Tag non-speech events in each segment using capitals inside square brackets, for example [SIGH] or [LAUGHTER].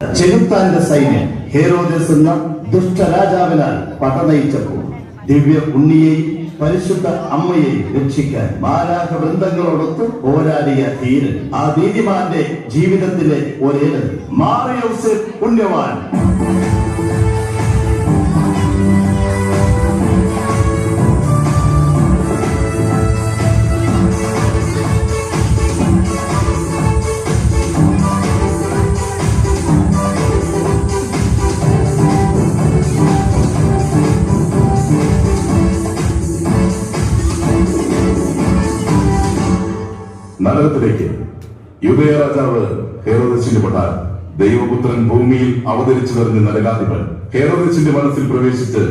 ചെകുത്താന്റെ സൈന്യം ഹേരോദസ് എന്ന ദുഷ്ടരാജാവിനാൽ പടനയിച്ചപ്പോൾ ദിവ്യ ഉണ്ണിയെയും പരിശുദ്ധ അമ്മയെയും രക്ഷിക്കാൻ മാരാഹ വൃന്ദങ്ങളോടൊത്ത് പോരാടിയ ധീരൻ ആ നീതിമാന്റെ ജീവിതത്തിലെ ഒരേത് മാറിയോസ് പുണ്യവാൻ. നഗരത്തിലേക്ക് യുദയ രാജാവ് ഹേറോദസിന്റെ കൊട്ടാരം ദൈവപുത്രൻ ഭൂമിയിൽ അവതരിച്ചു നിറഞ്ഞ നരകാധിപൻ ഹേറോദസിന്റെ മനസ്സിൽ പ്രവേശിച്ച്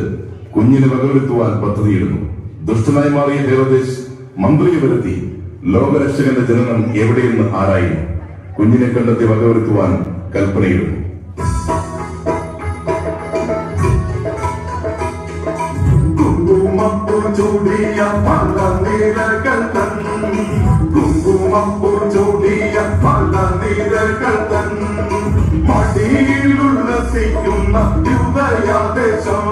കുഞ്ഞിനെ വകവരുത്തുവാൻ പദ്ധതിയിടുന്നു. ദുഷ്ടനായി മാറിയ ഹേറോദേശ് മന്ത്രിയെ വരുത്തി ലോകരക്ഷകന്റെ ജനനം എവിടെയെന്ന് ആരായിരുന്നു കുഞ്ഞിനെ കണ്ടെത്തി വകവരുത്തുവാൻ കൽപ്പനയിടുന്നു. ചൂടിയ പല നിരകൾ കുങ്കുമപ്പൂ ചൂടിയ പല നിരകൾ തൻ മടിയിലുല്ലസിക്കുന്ന യുവയാദേശം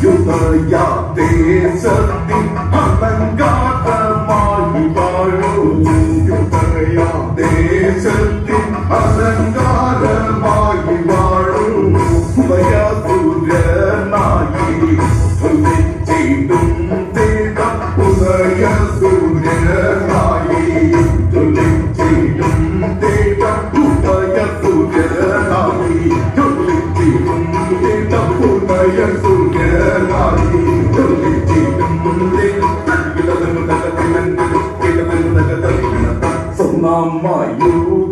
You're gonna get. Ya my you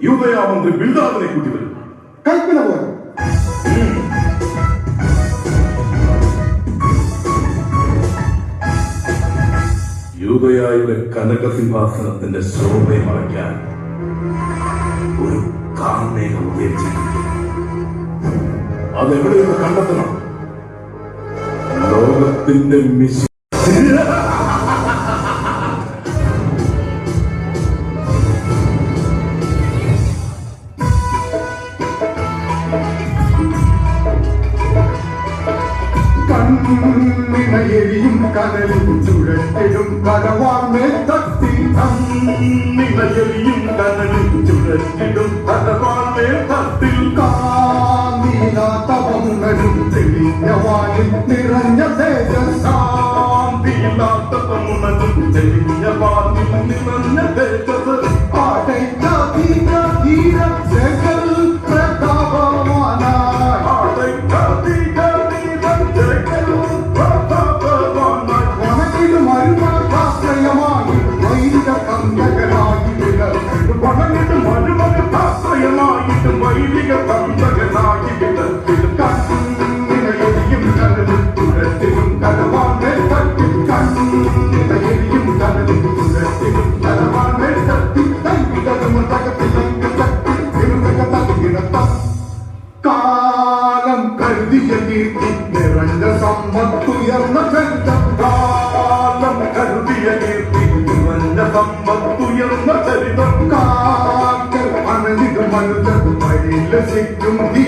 യൂതയാമന്ത്രി ബിൽദാദിനെ കൂട്ടി വരും കൽപ്പന പോലെ. യുവയായുടെ കനകസിംഹാസനത്തിന്റെ ശോഭയെ മറയ്ക്കാൻ ഒരു കാർമേഘം ഉപയോഗിച്ചിട്ടുണ്ട് അതെവിടെയൊക്കെ കണ്ടെത്തണം? ലോകത്തിന്റെ മിശി കനലും ചുഴറ്റിടും. കരവാർമേൽ തട്ടി നിലയെറിയും കടലിൽ ചുഴറ്റിടും. തലവാമേ തത്തിൽ കാന്തീനാത്തവങ്ങളും തെളിഞ്ഞ വാനിൽ നിറഞ്ഞ തേജസ് തെളിഞ്ഞ വാനിൽ നിറഞ്ഞ തേജസ്. ആടൈക്കാതീന ധീര ജഗൽ மனித மனித மனித வழியில சிக்கும் தீ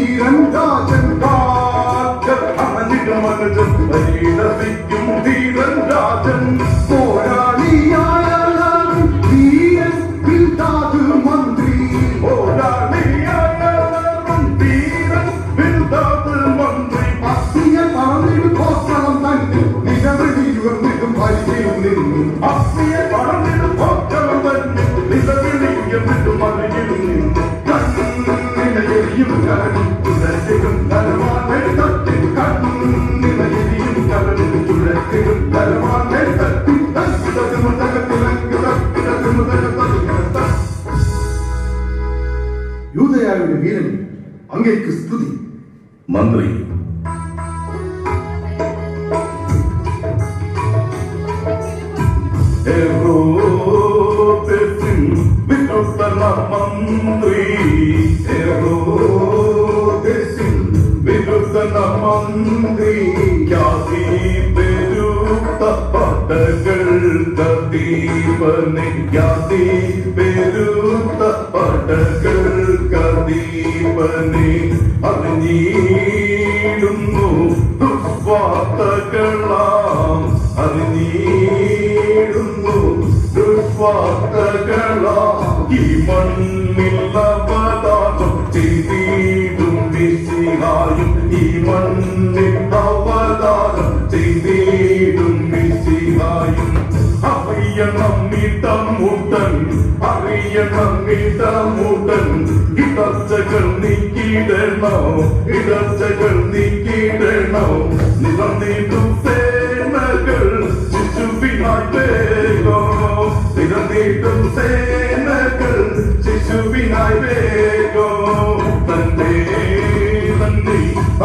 മന്ത്രി മന്ത്രി മന്ത്രി പെരുത്ത പടകൾ കദീപനെ ഖ്യാതി പെരുത്ത പടകൾ കദീപനെ അറിഞ്ഞിടുന്നു ദുഷ്വാർത്തകളാം നീടുന്നു. ദുഷ്വാർത്തകളാം ഈ മണ്ണിൽ അവതാരം ചെയ്തിടും വിശിഹായും ഈ മണ്ണിൽ അവതാരം ചെയ്തിടും വിശിഹായും നമ്മിട്ടം ഇടമുടൻ അറിയണം ഇടമുടൻ ഇടർച്ചകൾ നീക്കിയിടണോ ഇടർച്ചകൾ നീക്കിയിടണോ നിറഞ്ഞിടും സേനകൾ ശിശുവിനായി വേഗോ നിറഞ്ഞിടും സേനകൾ ശിശുവിനായി വേഗോ തന്റെ തന്നെ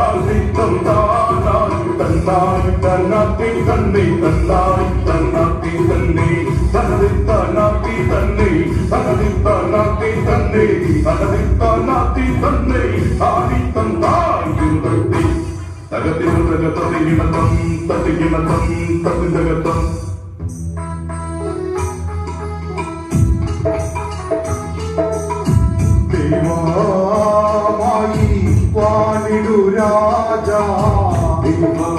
ആദിത്യം താനായി തന്നായി തന്നാത്തി തന്നെ തന്നായി തന്നാത്തി തന്നെ തനതി തന്നാത്തി തന്നെ തനതി തന്നാത്തി തന്നെ തനതി തന്നാത്തി തന്നെ ആദിത്യം തായി തകത്തിനും തകത്തതികിണത്തം തതികിണത്തം തതിതകത്തം ദൈവമായി വാണിടു രാജാ. ദൈവമായി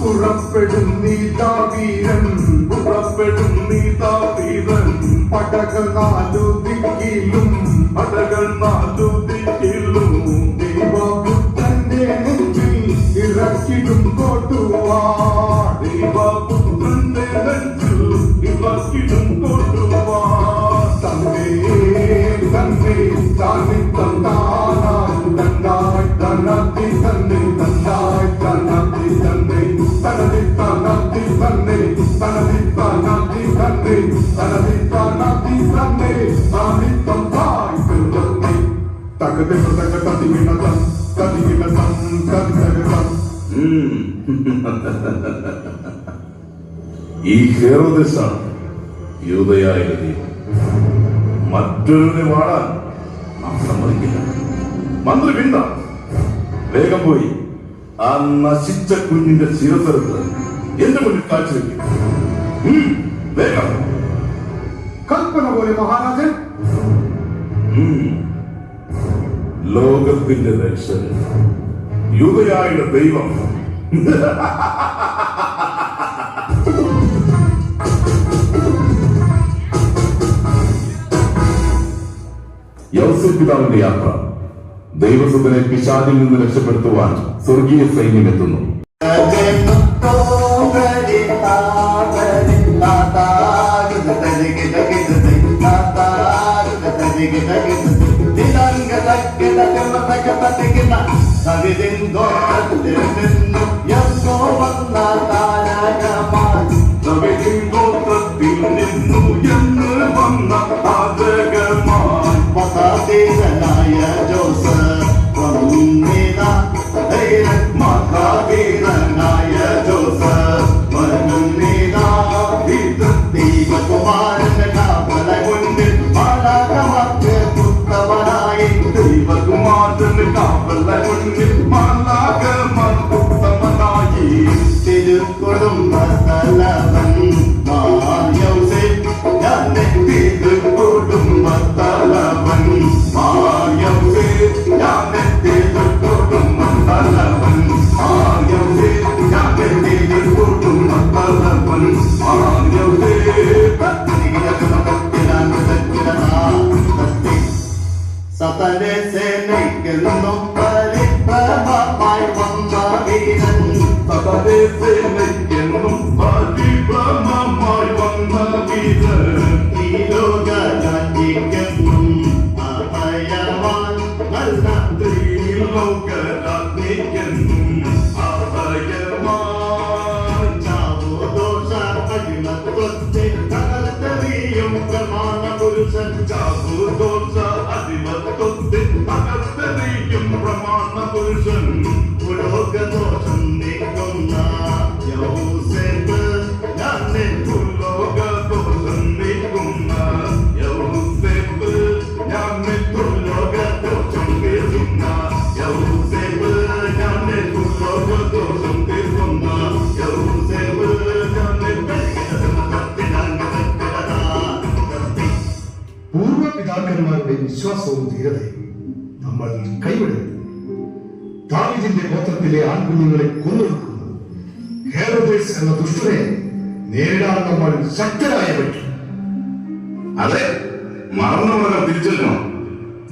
പുറപ്പെടും നീതാ വീരൻ പുറപ്പെടും നീതാവീരൻ പടകൾ നാലു ദിക്കിലും അടകൾ നാലു ദിക്കിലും ദൈവപുത്രന്റെ നെഞ്ചിൽ ഇറക്കിടും കോട്ടുവാ ദൈവപുത്രന്റെ നെഞ്ചു ഇവക്കിടും കൊണ്ടുവാ [LAUGHS] ഈ ഹേറോദസാണ് യൂതയായ ദൈവം വാടാൻ നാം സമ്മതിക്കില്ല. മന്ത്രി പിന്ത വേഗം പോയി. ആ നശിച്ച കുഞ്ഞിന്റെ ശിരസെടുത്ത് എന്റെ മുന്നിൽ കാഴ്ചവെക്കും വേഗം. കൽപ്പന പോലെ മഹാരാജൻ. ലോകത്തിന്റെ രക്ഷകൻ. യുവയായുടെ ദൈവം. യൗസഫ് പിതാവിന്റെ യാത്ര. ദൈവസുതനെ പിശാചിൽ നിന്ന് രക്ഷപ്പെടുത്തുവാൻ സ്വർഗീയ സൈന്യം എത്തുന്നു. ഗോത്രത്തിൽ Madonna, la, la. meu canto ദാവീദിന്റെ ഗോത്രത്തിലെ ആൺകുഞ്ഞുങ്ങളെ കൊന്നൊടുക്കുന്നു. എന്ന ദുഷ്ടനെ നേരിടാൻ നമ്മൾ ശക്തരായ പറ്റും അതെ മറന്നവർ തിരിച്ചല്ലോ.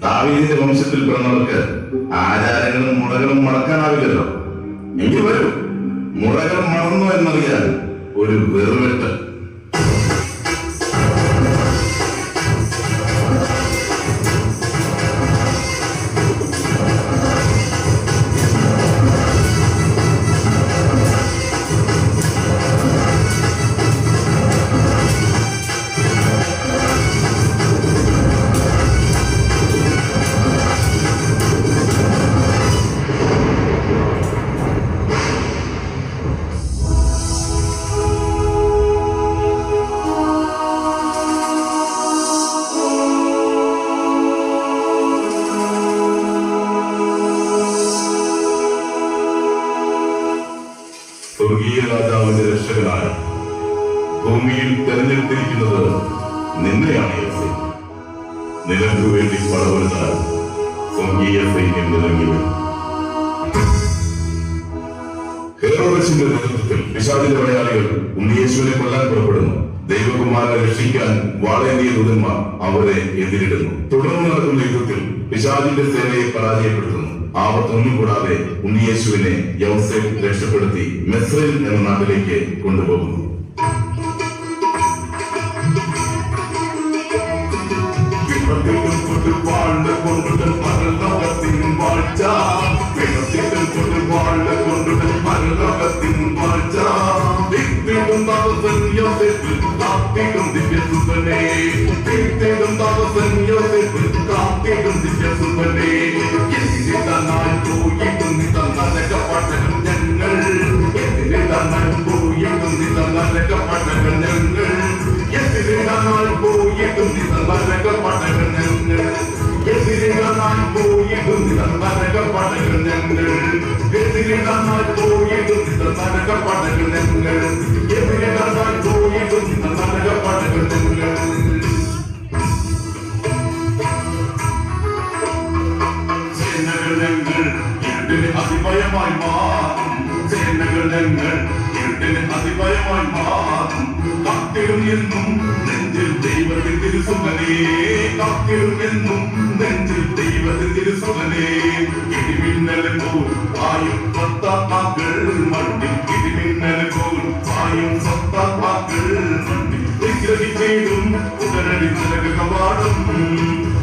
ദാവീദിന്റെ വംശത്തിൽ പിറന്നവർക്ക് ആചാരങ്ങളും മുറകളും മറക്കാനാവില്ലല്ലോ. എങ്കിൽ വരൂ മുറകൾ മറന്നു എന്നറിയാൻ ഒരു വെറുവെട്ട് സ്വർഗീയ സൈന്യം നിറങ്ങി വരും നേതൃത്വത്തിൽ പിശാചിന്റെ പടയാളികൾ ഉണ്ണിയേശുവിനെ കൊല്ലാൻ പുറപ്പെടുന്നു. ദൈവകുമാരനെ രക്ഷിക്കാൻ വാളേന്തിയ ദൂതന്മാർ അവരെ എതിരിടുന്നു. തുടർന്ന് നടക്കുന്ന യുദ്ധത്തിൽ പിശാചിന്റെ സേനയെ പരാജയപ്പെടുത്തുന്നു. ആപത്തൊന്നും കൂടാതെ ഉണ്ണിയേശുവിനെ യൗസേഫ് രക്ഷപ്പെടുത്തി മെസ്രൈൽ എന്ന നാട്ടിലേക്ക് കൊണ്ടുപോകുന്നു. നരകപടകം ഞങ്ങൾ എതിരിടാൻ പോയിട്ടും നിത നരകപടകം ഞങ്ങൾ എതിരിടാൻ പോയിട്ടും നിത നരകപടകം ഞങ്ങൾ സേനകൾ ഞങ്ങൾ ഇരുട്ടിന് അതിഭയമായി മാറും സേനകൾ ഞങ്ങൾ ഇരുട്ടിന് അതിഭയമായി മാറും കാത്തിടും എന്നും നെഞ്ചിൽ ദൈവത്തിൽ തിരുസുമനേ കാത്തിടും എന്നും നെഞ്ചിൽ ദൈവത്തിൽ തിരുസുമനേ ഇടിമിന്നൽ പോൽ ആയും സത്താത്മാക്കൾ മണ്ണിൽ ഇടിമിന്നൽ പോൽ ആയും സത്താത്മാക്കൾ മണ്ണിൽ നിഗ്രഹിച്ചേടും ഉടനടി നരക കവാടം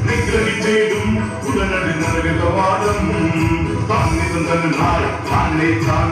നിഗ്രഹിച്ചേടും ഉടനടി നരക കവാടം Tani tani nai, tani tani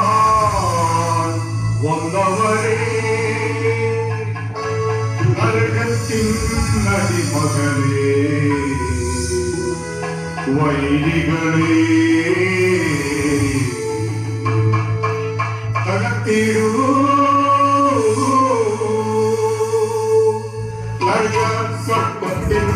வகவர்தான் வந்தவரே நரகத்தின் நடிமகனே வைரிகளே தகத்திடுவோம்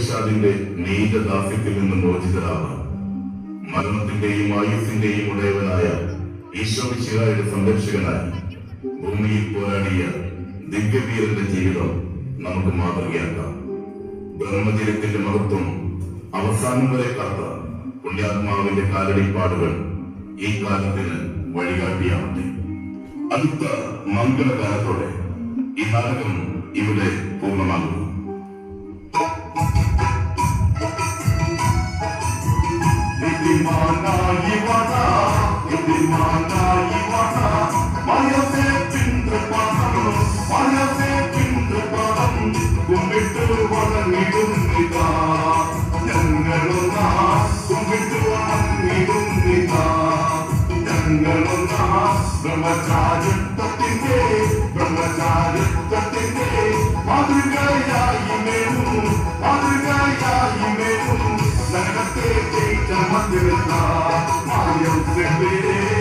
നരകപിശാദിന്റെ നീചദാസ്യത്തിൽ നിന്ന് മോചിതരാവാൻ മരണത്തിന്റെയും ആയുസിന്റെയും ഉടയവനായ ഈശോമിശിഹായുടെ സംരക്ഷകനായി ഭൂമിയിൽ പോരാടിയ ദിവ്യവീരന്റെ ജീവിതം നമുക്ക് മാതൃകയാക്കാം. ബ്രഹ്മചര്യത്തിന്റെ മഹത്വം അവസാനം വരെ കാത്ത പുണ്യാത്മാവിന്റെ കാലടിപ്പാടുകൾ ഈ കാലത്തിന് വഴികാട്ടിയാവട്ടെ. അടുത്ത മംഗളകാലത്തോടെ ഈ നാടകം ഇവിടെ പൂർണമാകുന്നു. బ్రహ్మచార్యే బ్రహ్మచార్యే మాతృకాయాయి మేము మాతృకాయాయి మేము నరకతే చైత మందిరత మాయం సెవే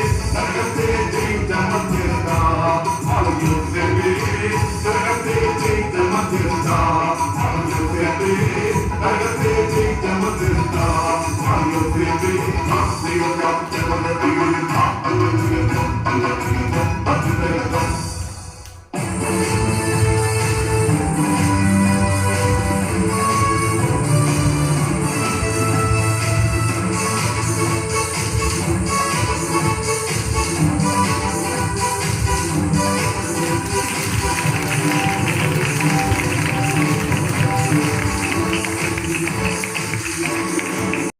Dum, dum, dum.